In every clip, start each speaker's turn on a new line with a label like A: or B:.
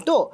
A: 또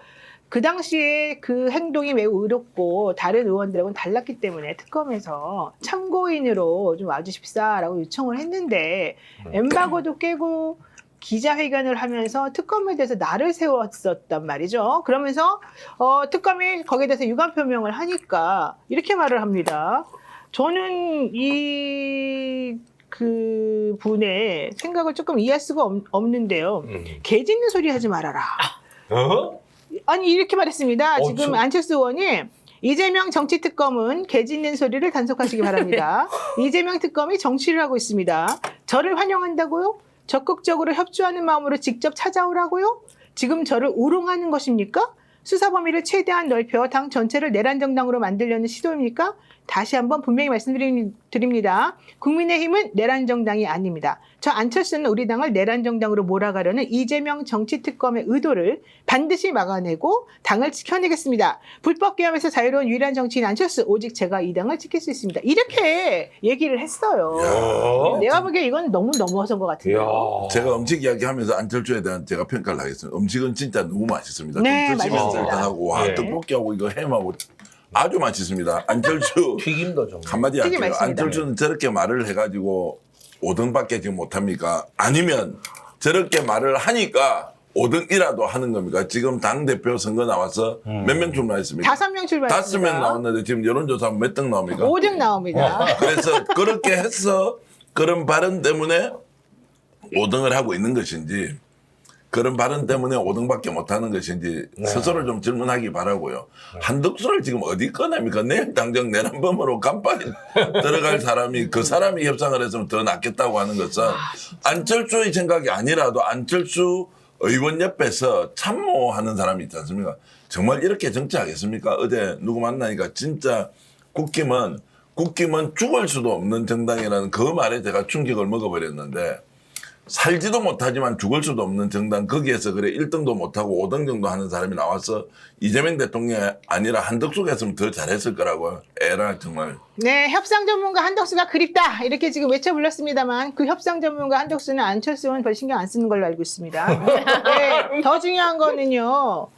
A: 그 당시에 그 행동이 매우 의롭고 다른 의원들하고는 달랐기 때문에 특검에서 참고인으로 좀 와주십사라고 요청을 했는데 엠바고도 깨고 기자회견을 하면서 특검에 대해서 날을 세웠었단 말이죠. 그러면서 어, 특검이 거기에 대해서 유감 표명을 하니까 이렇게 말을 합니다. 저는 이 그 분의 생각을 조금 이해할 수가 없, 없는데요.
B: 음.
A: 개 짖는 소리 하지 말아라.
B: 어?
A: 아니 이렇게 말했습니다.
B: 어,
A: 지금
B: 저-
A: 안철수 의원이 이재명 정치 특검은 개 짖는 소리를 단속하시기 바랍니다. 이재명 특검이 정치를 하고 있습니다. 저를 환영한다고요? 적극적으로 협조하는 마음으로 직접 찾아오라고요? 지금 저를 우롱하는 것입니까? 수사 범위를 최대한 넓혀 당 전체를 내란 정당으로 만들려는 시도입니까? 다시 한번 분명히 말씀드립니다. 국민의힘은 내란 정당이 아닙니다. 저 안철수는 우리 당을 내란 정당으로 몰아가려는 이재명 정치 특검의 의도를 반드시 막아내고 당을 지켜내겠습니다. 불법 개혁에서 자유로운 유일한 정치인 안철수 오직 제가 이 당을 지킬 수 있습니다. 이렇게 얘기를 했어요.
B: 야.
A: 내가 보기에 이건 너무 넘어선 것 같은데요.
C: 제가 음식 이야기하면서 안철수에 대한 제가 평가를 하겠습니다. 음식은 진짜 너무 맛있습니다.
A: 네, 맛있습니 다.
C: 일단 하고 와
A: 네.
C: 떡볶이하고 이거 햄하고 아주 맛있습니다. 안철수
B: 튀김도 좀.
C: 한마디
A: 튀김
C: 할게요.
A: 맛있습니다.
C: 안철수는 저렇게 말을 해가지고 5등밖에 지금 못합니까? 아니면 저렇게 말을 하니까 5등이라도 하는 겁니까? 지금 당 대표 선거 나와서
B: 음.
C: 몇명 출마했습니까?
A: 다섯 명 출발했습니다.
C: 다섯 명 나왔는데 지금 여론조사 몇 등 나옵니까?
A: 5등 나옵니다.
C: 그래서 그렇게 해서 그런 발언 때문에 5등을 하고 있는 것인지 그런 발언 때문에 5등밖에 못하는 것인지
B: 네.
C: 스스로 좀 질문하기 바라고요. 한덕수를 지금 어디 꺼냅니까? 내일 당장 내란범으로 간판에 들어갈 사람이 그 사람이 협상을 했으면 더 낫겠다고 하는 것은 안철수의 생각이 아니라도 안철수 의원 옆에서 참모하는 사람이 있지 않습니까? 정말 이렇게 정치하겠습니까? 어제 누구 만나니까 진짜 국힘은 국힘은 죽을 수도 없는 정당이라는 그 말에 제가 충격을 먹어버렸는데 살지도 못하지만 죽을 수도 없는 정당 거기에서 그래 1등도 못하고 5등 정도 하는 사람이 나와서 이재명 대통령이 아니라 한덕수가 했으면 더 잘했을 거라고요. 에라 정말.
A: 네, 협상 전문가 한덕수가 그립다 이렇게 지금 외쳐 불렀습니다만 그 협상 전문가 한덕수는 안철수 의원 별 신경 안 쓰는 걸로 알고 있습니다. 네, 더 중요한 거는요.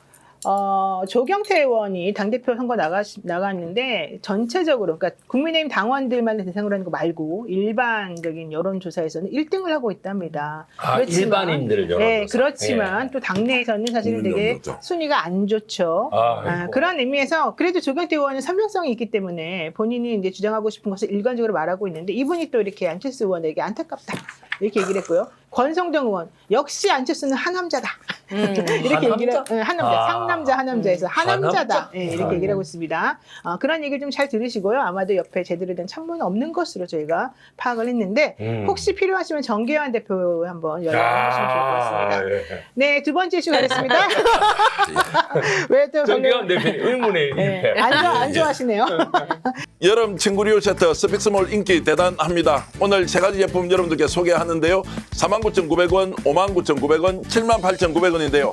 A: 어, 조경태 의원이 당대표 선거 나가, 나갔는데 전체적으로, 그러니까 국민의힘 당원들만 대상으로 하는 거 말고 일반적인 여론조사에서는 1등을 하고 있답니다.
B: 아,
A: 그렇지만-
B: 일반인들을
A: 네,
B: 여론조사.
A: 그렇지만
B: 예.
A: 또 당내에서는 사실은 되게
C: 없죠.
A: 순위가 안 좋죠.
B: 아이고.
A: 아, 그런 의미에서 그래도 조경태 의원은 선명성이 있기 때문에 본인이 이제 주장하고 싶은 것을 일관적으로 말하고 있는데 이분이 또 이렇게 안철수 의원에게 안타깝다 이렇게 얘기를 했고요. 권성동 의원 역시 안철수는 하남자다 이렇게 얘기를
B: 하남자?
A: 예, 하남자
B: 아.
A: 상남자 하남자에서 하남자다
B: 하남자?
A: 예, 이렇게
B: 아,
A: 얘기를
B: 네.
A: 하고 있습니다. 어, 그런 얘기를 좀 잘 들으시고요. 아마도 옆에 제대로 된 참모는 없는 것으로 저희가 파악을 했는데
B: 음.
A: 혹시 필요하시면 정계환 대표 한번 연락을 하시면 좋을 것 같습니다.
B: 아, 예.
A: 네, 두 번째 이슈 가겠습니다. 왜또
B: 정기현 대표님 의문의
A: 네. 안, 좋아, 안 좋아하시네요.
C: 여름 친구리오 세트 스픽스몰 인기 대단합니다. 오늘 세 가지 제품 여러분들께 소개하는데요. 49,900원, 59,900원, 78,900원인데요.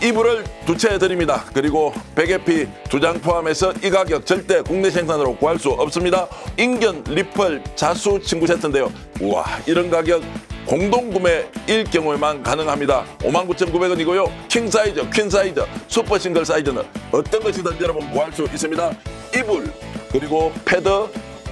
C: 이불을 두 채 드립니다. 그리고 베개피 두 장 포함해서 이 가격 절대 국내 생산으로 구할 수 없습니다. 인견 리펄 자수 친구 세트인데요. 우와 이런 가격 공동 구매일 경우에만 가능합니다. 59,900원이고요. 킹 사이즈, 퀸 사이즈, 슈퍼 싱글 사이즈는 어떤 것이든 여러분 구할 수 있습니다. 이불 그리고 패드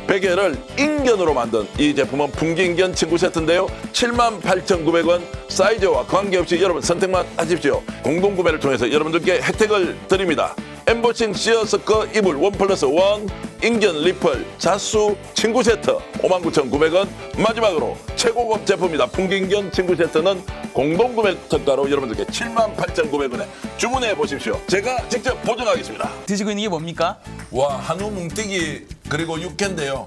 C: 베개를 인견으로 만든 이 제품은 풍기인견 친구 세트인데요. 78,900원 사이즈와 관계없이 여러분 선택만 하십시오. 공동구매를 통해서 여러분들께 혜택을 드립니다. 엠보싱 시어스커 이불 원 플러스 원 인견 리펄 자수 친구 세트 59,900원 마지막으로 최고급 제품이다. 풍기인견 친구 세트는 공동구매 특가로 여러분들께 78,900원에 주문해 보십시오. 제가 직접 보증하겠습니다.
D: 드시고 있는 게 뭡니까?
C: 와 한우 뭉티기 그리고 육회인데요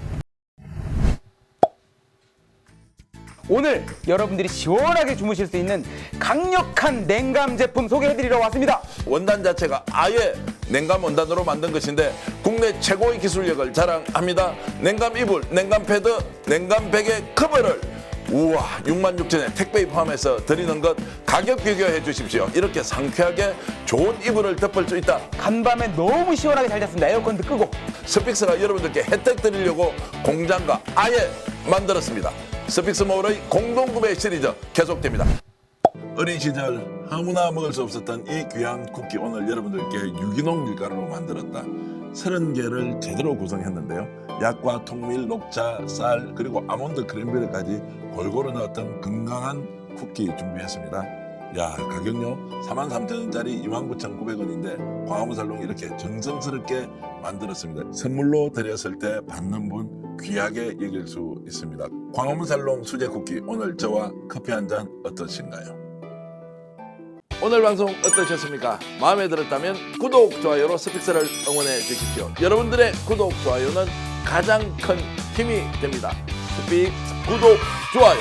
D: 오늘 여러분들이 시원하게 주무실 수 있는 강력한 냉감 제품 소개해드리러 왔습니다.
C: 원단 자체가 아예 냉감 원단으로 만든 것인데 국내 최고의 기술력을 자랑합니다. 냉감 이불, 냉감 패드, 냉감 베개 커버를 우와 6만 6천에 택배 포함해서 드리는 것 가격 비교해 주십시오. 이렇게 상쾌하게 좋은 이불을 덮을 수 있다.
D: 간밤에 너무 시원하게 잘 잤습니다. 에어컨도 끄고.
C: 스픽스가 여러분들께 혜택 드리려고 공장과 아예 만들었습니다. 스픽스몰의 공동구매 시리즈 계속됩니다. 어린 시절 아무나 먹을 수 없었던 이 귀한 쿠키 오늘 여러분들께 유기농 밀가루로 만들었다. 30개를 제대로 구성했는데요. 약과 통밀, 녹차, 쌀 그리고 아몬드 크랜베리까지 골고루 넣었던 건강한 쿠키 준비했습니다. 야 가격요 43,000원짜리 29,900원인데 광화문살롱 이렇게 정성스럽게 만들었습니다. 선물로 드렸을 때 받는 분 귀하게 여길 수 있습니다. 광화문살롱 수제 쿠키 오늘 저와 커피 한 잔 어떠신가요? 오늘 방송 어떠셨습니까? 마음에 들었다면 구독, 좋아요로 스픽스를 응원해 주십시오. 여러분들의 구독, 좋아요는 가장 큰 힘이 됩니다. 스픽스 구독, 좋아요